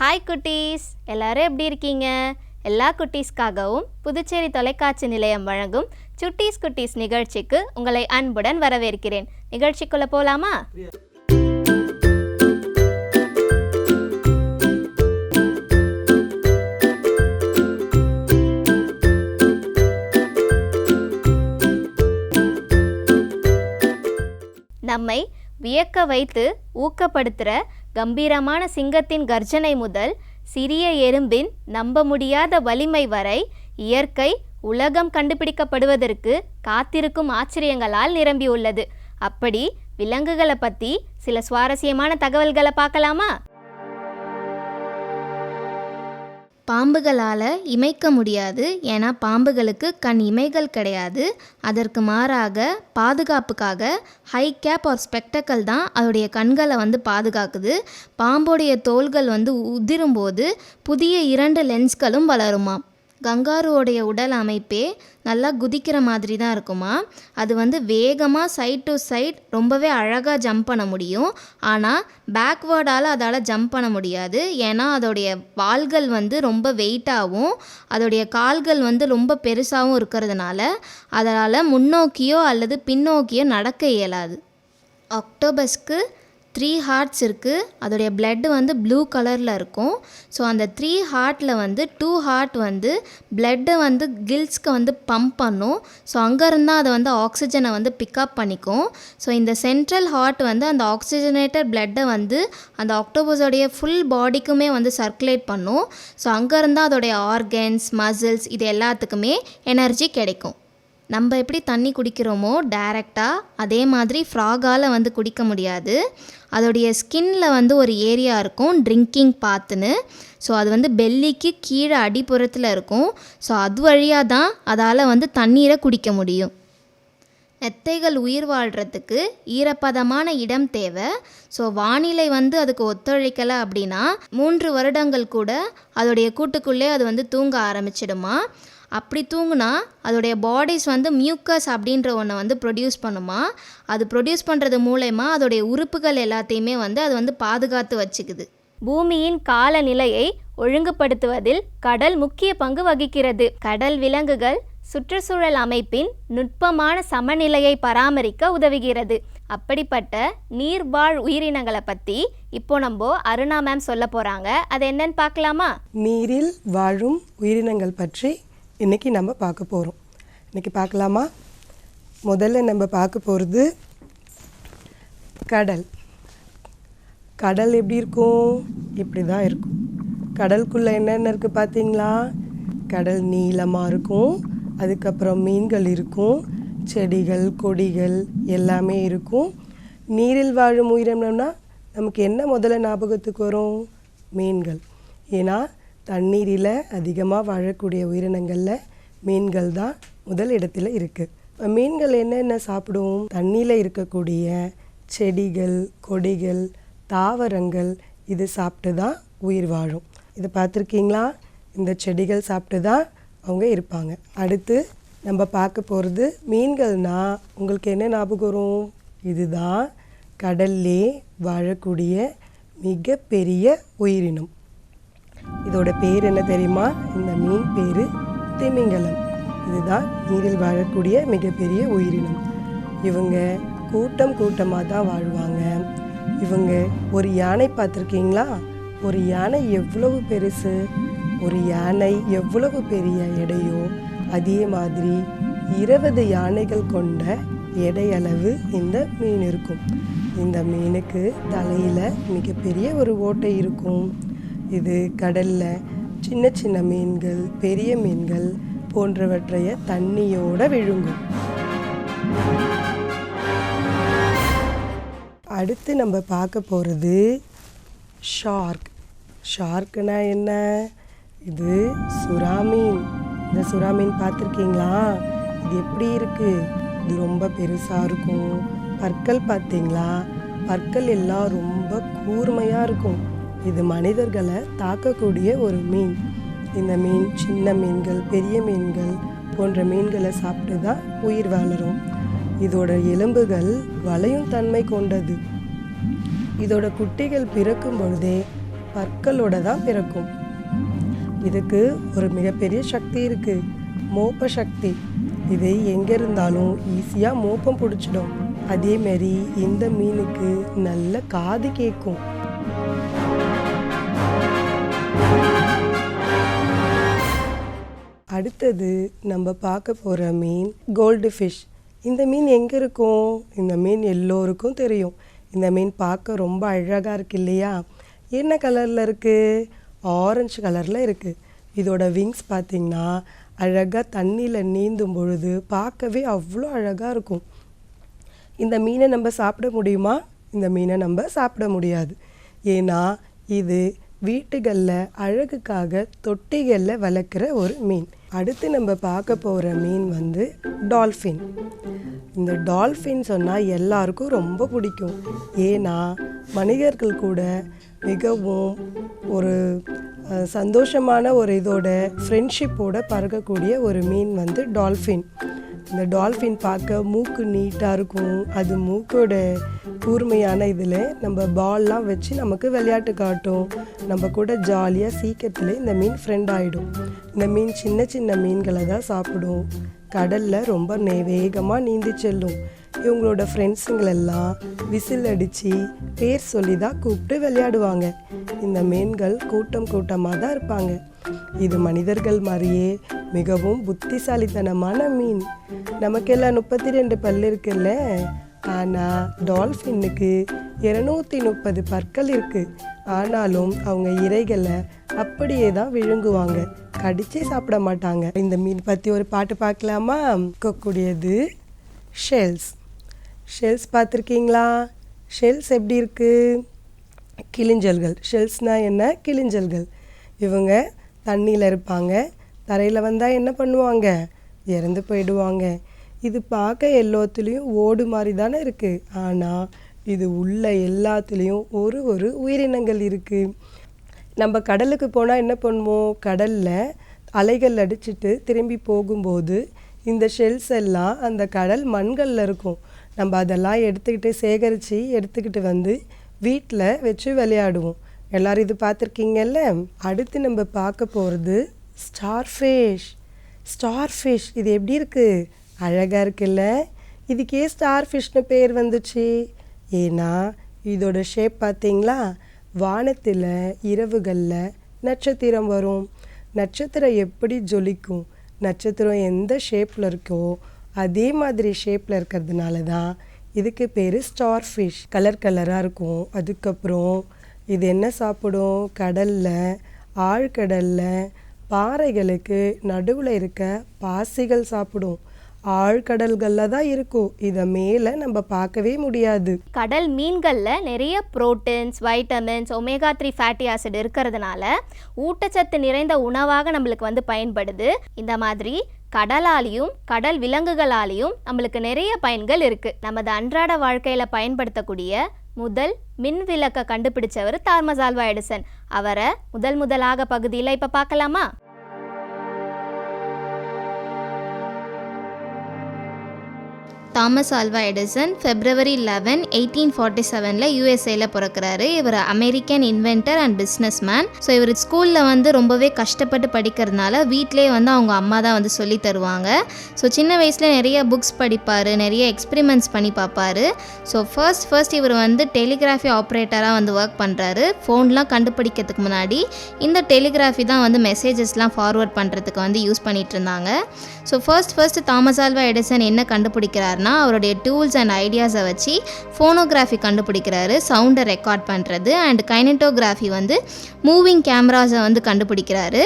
Hi குட்டீஸ். எல்லாரும் எப்படி இருக்கீங்க? எல்லா குட்டீஸ்க்காகவும் புதுச்சேரி தொலைக்காட்சி நிலையம் வழங்கும் சுட்டீஸ் குட்டீஸ் நிகழ்ச்சிக்கு உங்களை அன்புடன் வரவேற்கிறேன். நிகழ்ச்சிக்குள்ள போலாமா? நம்மை வியக்க வைத்து ஊக்கப்படுத்துகிற கம்பீரமான சிங்கத்தின் கர்ஜனை முதல் சிறிய எறும்பின் நம்ப முடியாத வலிமை வரை இயற்கை உலகம் கண்டுபிடிக்கப்படுவதற்கு காத்திருக்கும் ஆச்சரியங்களால் நிரம்பியுள்ளது. அப்படி விலங்குகளை பற்றி சில சுவாரஸ்யமான தகவல்களை பார்க்கலாமா? பாம்புகளால் இமைக்க முடியாது. ஏன்னா பாம்புகளுக்கு கண் இமைகள் கிடையாது. அதற்கு மாறாக பாதுகாப்புக்காக ஹை கேப் ஆர் ஸ்பெக்டக்கல் தான் அதோடைய கண்களை வந்து பாதுகாக்குது. பாம்போடைய தோள்கள் வந்து உதிரும்போது புதிய இரண்டு லென்ஸ்களும் வளருமாம். கங்காருவோடைய உடல் அமைப்பே நல்லா குதிக்கிற மாதிரி தான் இருக்குமா? அது வந்து வேகமாக சைட் டு சைட் ரொம்பவே அழகாக ஜம்ப் பண்ண முடியும். ஆனால் பேக்வேர்டால் அதால் ஜம்ப் பண்ண முடியாது. ஏன்னா அதோடைய வால்கள் வந்து ரொம்ப வெயிட்டாகவும் அதோடைய கால்கள் வந்து ரொம்ப பெருசாகவும் இருக்கிறதுனால அதனால் முன்னோக்கியோ அல்லது பின்னோக்கியோ நடக்க இயலாது. ஆக்டோபஸ்க்கு த்ரீ ஹார்ட்ஸ் இருக்குது அதோடைய blood வந்து ப்ளூ கலரில் இருக்கும். ஸோ அந்த த்ரீ ஹார்ட்டில் வந்து டூ ஹார்ட் வந்து பிளட்டை வந்து கில்ஸ்க்கு வந்து பம்ப் பண்ணும். ஸோ அங்கேருந்து அதை வந்து ஆக்சிஜனை வந்து பிக்கப் பண்ணிக்கும். ஸோ இந்த சென்ட்ரல் ஹார்ட் வந்து அந்த ஆக்சிஜனேட்டர் பிளட்டை வந்து அந்த ஆக்டோபஸோடைய ஃபுல் பாடிக்குமே வந்து சர்க்குலேட் பண்ணும். ஸோ அங்கேருந்து அதோடைய ஆர்கன்ஸ் மசில்ஸ் இது எல்லாத்துக்குமே எனர்ஜி கிடைக்கும். நம்ம எப்படி தண்ணி குடிக்கிறோமோ டைரெக்டாக அதே மாதிரி ஃப்ராகால் வந்து குடிக்க முடியாது. அதோடைய ஸ்கின்ல வந்து ஒரு ஏரியா இருக்கும் ட்ரிங்கிங் பாத்துன்னு. ஸோ அது வந்து பெல்லிக்கு கீழே அடிப்புறத்தில் இருக்கும். ஸோ அது வழியாக தான் அதால் வந்து தண்ணீரை குடிக்க முடியும். நெத்தைகள் உயிர் வாழ்கிறதுக்கு ஈரப்பதமான இடம் தேவை. ஸோ வானிலை வந்து அதுக்கு ஒத்துழைக்கலை அப்படின்னா மூன்று வருடங்கள் கூட அதோடைய கூட்டுக்குள்ளே அது வந்து தூங்க ஆரம்பிச்சிடுமா. அப்படி தூங்குனா அதோடைய பாடிஸ் வந்து மியூக்கஸ் அப்படின்ற ஒன்றை வந்து ப்ரொடியூஸ் பண்ணுமா? அது ப்ரொடியூஸ் பண்ணுறது மூலயமா அதோடைய உறுப்புகள் எல்லாத்தையுமே வந்து அது வந்து பாதுகாத்து வச்சுக்குது. பூமியின் காலநிலையை ஒழுங்குபடுத்துவதில் கடல் முக்கிய பங்கு வகிக்கிறது. கடல் விலங்குகள் சுற்றுச்சூழல் அமைப்பின் நுட்பமான சமநிலையை பராமரிக்க உதவுகிறது. அப்படிப்பட்ட நீர்வாழ் உயிரினங்களை பற்றி இப்போ நம்ம அருணா மேம் சொல்ல போகிறாங்க அது என்னன்னு பார்க்கலாமா? நீரில் வாழும் உயிரினங்கள் பற்றி இன்றைக்கி நம்ம பார்க்க போகிறோம் இன்றைக்கி பார்க்கலாமா? முதல்ல நம்ம பார்க்க போகிறது கடல். கடல் எப்படி இருக்கும்? இப்படி தான் இருக்கும். கடலுக்குள்ளே என்னென்ன இருக்குது பார்த்தீங்களா? கடல் நீளமாக இருக்கும். அதுக்கப்புறம் மீன்கள் இருக்கும். செடிகள் கொடிகள் எல்லாமே இருக்கும். நீரில் வாழும் உயிரினம்னா நமக்கு என்ன முதல்ல ஞாபகத்துக்கு வரும்? மீன்கள். ஏன்னா தண்ணீரில் அதிகமாக வாழக்கூடிய உயிரினங்களில் மீன்கள் தான் முதல் இடத்துல இருக்குது மீன்கள் என்னென்ன சாப்பிடும் தண்ணியில் இருக்கக்கூடிய செடிகள் கொடிகள் தாவரங்கள் இது சாப்பிட்டு தான் உயிர் வாழும். இதை பார்த்துருக்கீங்களா? இந்த செடிகள் சாப்பிட்டு தான் அவங்க இருப்பாங்க. அடுத்து நம்ம பார்க்க போகிறது மீன்கள்னா உங்களுக்கு என்ன ஞாபகம் வரும்? இதுதான் கடல்லே வாழக்கூடிய மிகப்பெரிய உயிரினம். இதோட பேர் என்ன தெரியுமா? இந்த மீன் பேர் திமிங்கலம். இதுதான் நீரில் வாழக்கூடிய மிகப்பெரிய உயிரினம். இவங்க கூட்டம் கூட்டமாக தான் வாழ்வாங்க. இவங்க ஒரு யானை பார்த்துருக்கீங்களா? ஒரு யானை எவ்வளவு பெருசு? ஒரு யானை எவ்வளவு பெரிய எடையோ அதே மாதிரி இருபது யானைகள் கொண்ட எடையளவு இந்த மீன் இருக்கும். இந்த மீனுக்கு தலையில் மிகப்பெரிய ஒரு ஓட்டை இருக்கும். இது கடல்ல சின்ன சின்ன மீன்கள் பெரிய மீன்கள் போன்றவற்றைய தண்ணியோட விழுங்கும். அடுத்து நம்ம பார்க்க போகிறது ஷார்க் ஷார்க்குனா என்ன? இது சுறா மீன். இந்த சுறா மீன் பார்த்துருக்கீங்களா? இது எப்படி இருக்குது இது ரொம்ப பெருசாக இருக்கும். பற்கள் பார்த்தீங்களா? பற்கள் எல்லாம் ரொம்ப கூர்மையாக இருக்கும். இது மனிதர்களை தாக்கக்கூடிய ஒரு மீன். இந்த மீன் சின்ன மீன்கள் பெரிய மீன்கள் போன்ற மீன்களை சாப்பிட்டு தான் உயிர் வளரும் இதோட எலும்புகள் வளையும் தன்மை கொண்டது. இதோட குட்டிகள் பிறக்கும் பொழுதே பற்களோட தான் பிறக்கும். இதுக்கு ஒரு மிகப்பெரிய சக்தி இருக்கு. மோப்ப சக்தி. இது எங்கே இருந்தாலும் ஈஸியாக மோப்பம் பிடிச்சிடும். அதேமாரி இந்த மீனுக்கு நல்ல காது கேட்கும். அடுத்தது நம்ம பார்க்க போகிற மீன் கோல்டு ஃபிஷ் இந்த மீன் எங்கே இருக்கும்? இந்த மீன் எல்லோருக்கும் தெரியும். இந்த மீன் பார்க்க ரொம்ப அழகாக இருக்கு இல்லையா? என்ன கலரில் இருக்குது ஆரஞ்சு கலரில் இருக்குது இதோட விங்ஸ் பார்த்திங்கன்னா அழகாக தண்ணியில் நீந்தும் பொழுது பார்க்கவே அவ்வளோ அழகாக இருக்கும். இந்த மீனை நம்ம சாப்பிட முடியுமா? இந்த மீனை நம்ம சாப்பிட முடியாது. ஏன்னா இது வீட்டுகளில் அழகுக்காக தொட்டிகளில் வளர்க்குற ஒரு மீன். அடுத்து நம்ம பார்க்க போகிற மீன் வந்து டால்ஃபின். இந்த டால்ஃபின் சொன்னால் எல்லாருக்கும் ரொம்ப பிடிக்கும். ஏன்னா மனிதர்கள் கூட மிகவும் ஒரு சந்தோஷமான ஒரு இதோட ஃப்ரெண்ட்ஷிப்போட பறக்கக்கூடிய ஒரு மீன் வந்து டால்ஃபின். இந்த டால்ஃபின் பார்க்க மூக்கு நீட்டாக இருக்கும். அது மூக்கோட கூர்மையான இதில் நம்ம பால்லாம் வச்சு நமக்கு விளையாட்டு காட்டும். நம்ம கூட ஜாலியாக சீக்கிரத்தில் இந்த மீன் ஃப்ரெண்ட் ஆகிடும் இந்த மீன் சின்ன சின்ன மீன்களை தான் சாப்பிடும். கடலில் ரொம்ப நே வேகமாக நீந்தி செல்லும். இவங்களோட ஃப்ரெண்ட்ஸுங்களெல்லாம் விசில் அடித்து பேர் சொல்லி தான் கூப்பிட்டு விளையாடுவாங்க. இந்த மீன்கள் கூட்டம் கூட்டமாக தான் இருப்பாங்க. இது மனிதர்கள் மாதிரியே மிகவும் புத்திசாலித்தனமான மீன். நமக்கெல்லாம் முப்பத்தி ரெண்டு பல் இருக்குல்ல? ஆனால் டால்ஃபின்னுக்கு இருநூத்தி முப்பது பற்கள் இருக்குது ஆனாலும் அவங்க இறைகளை அப்படியே தான் விழுங்குவாங்க. கடிச்சே சாப்பிட மாட்டாங்க. இந்த மீன் பற்றி ஒரு பாட்டு பார்க்கலாமா இருக்கக்கூடியது ஷெல்ஸ். ஷெல்ஸ் பார்த்துருக்கீங்களா? ஷெல்ஸ் எப்படி இருக்குது கிளிஞ்சல்கள் ஷெல்ஸ்னால் என்ன? கிளிஞ்சல்கள் இவங்க தண்ணியில் இருப்பாங்க. தரையில் வந்தால் என்ன பண்ணுவாங்க? இறந்து போயிடுவாங்க. இது பார்க்க எல்லாத்துலேயும் ஓடு மாதிரி தானே இருக்குது ஆனால் இது உள்ள எல்லாத்துலேயும் ஒரு ஒரு உயிரினங்கள் இருக்குது நம்ம கடலுக்கு போனால் என்ன பண்ணுவோம் கடலில் அலைகள் அடிச்சுட்டு திரும்பி போகும்போது இந்த ஷெல்ஸ் எல்லாம் அந்த கடல் மண்களில் இருக்கும். நம்ம அதெல்லாம் எடுத்துக்கிட்டு சேகரித்து எடுத்துக்கிட்டு வந்து வீட்டில் வச்சு விளையாடுவோம். எல்லாரும் இது பார்த்துருக்கீங்கல்ல? அடுத்து நம்ம பார்க்க போகிறது ஸ்டார் ஃபிஷ் ஸ்டார் ஃபிஷ் இது எப்படி இருக்குது அழகாக இருக்குல்ல? இதுக்கே ஸ்டார் ஃபிஷ்னு பேர் வந்துச்சு. ஏன்னா இதோட ஷேப் பார்த்தீங்களா? வானத்தில் இரவுகளில் நட்சத்திரம் வரும். நட்சத்திரம் எப்படி ஜொலிக்கும்? நட்சத்திரம் எந்த ஷேப்பில் இருக்கோ அதே மாதிரி ஷேப்பில் இருக்கிறதுனால தான் இதுக்கு பேர் ஸ்டார் ஃபிஷ் கலர் கலராக இருக்கும். அதுக்கப்புறம் இது என்ன சாப்பிடும்? கடலில் ஆழ்கடலில் பாறைகளுக்கு நடுவில் இருக்க பாசிகள் சாப்பிடும். ஆழ்கடல்களில் தான் இருக்கும். இதை மேலே நம்ம பார்க்கவே முடியாது. கடல் மீன்களில் நிறைய proteins vitamins omega three fatty acid இருக்கிறதுனால ஊட்டச்சத்து நிறைந்த உணவாக நம்மளுக்கு வந்து பயன்படுது. இந்த மாதிரி கடலாலையும் கடல் விலங்குகளாலையும் நம்மளுக்கு நிறைய பயன்கள் இருக்குது நமது அன்றாட வாழ்க்கையில் பயன்படுத்தக்கூடிய முதல் மின் விளக்கை கண்டுபிடிச்சவர் தார்மஸ் ஆல்வா எடிசன். அவரை முதல் முதலாக பகுதியில் இப்போ பார்க்கலாமா? Thomas Alva Edison February eleven eighteen forty செவனில் யூஎஸ்ஏல பிறக்கிறாரு. இவர் American inventor and businessman so இவர் ஸ்கூலில் வந்து ரொம்பவே கஷ்டப்பட்டு படிக்கிறதுனால வீட்டிலே வந்து அவங்க அம்மா தான் வந்து சொல்லி தருவாங்க. ஸோ சின்ன வயசில் நிறைய புக்ஸ் படிப்பார் நிறைய எக்ஸ்பிரிமெண்ட்ஸ் பண்ணி பார்ப்பாரு ஸோ ஃபர்ஸ்ட் ஃபர்ஸ்ட் இவர் வந்து டெலிகிராஃபி ஆப்ரேட்டராக வந்து ஒர்க் பண்ணுறாரு ஃபோன்லாம் கண்டுபிடிக்கிறதுக்கு முன்னாடி இந்த டெலிகிராஃபி தான் வந்து மெசேஜஸ்லாம் ஃபார்வர்ட் பண்ணுறதுக்கு வந்து யூஸ் பண்ணிகிட்டு இருந்தாங்க. So first first Thomas Alva Edison என்ன பண்ணுறாருனா அவருடைய டூல்ஸ் அண்ட் ஐடியாஸை வச்சு ஃபோனோகிராஃபி கண்டுபிடிக்கிறாரு சவுண்டை ரெக்கார்ட் பண்ணுறது அண்ட் கைனட்டோகிராஃபி வந்து மூவிங் கேமராஸை வந்து கண்டுபிடிக்கிறாரு.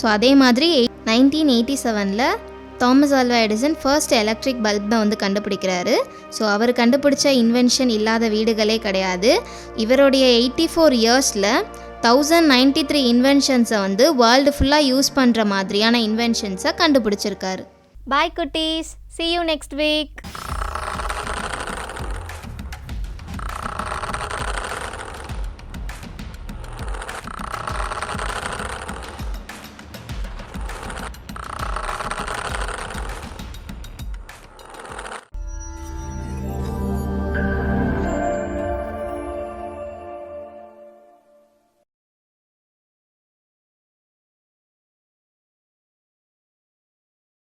ஸோ அதே மாதிரி நைன்டீன் எயிட்டி செவனில் Thomas Alva Edison first electric பல்பை வந்து கண்டுபிடிக்கிறாரு. ஸோ அவர் கண்டுபிடிச்ச இன்வென்ஷன் இல்லாத வீடுகளே கிடையாது. இவருடைய எயிட்டி ஃபோர் இயர்ஸில் தௌசண்ட் நைன்டி த்ரீ இன்வென்ஷன்ஸை வந்து வேர்ல்டு ஃபுல்லாக யூஸ் பண்ணுற மாதிரியான இன்வென்ஷன்ஸை கண்டுபிடிச்சிருக்காரு. பாய் குட்டீஸ். See you next week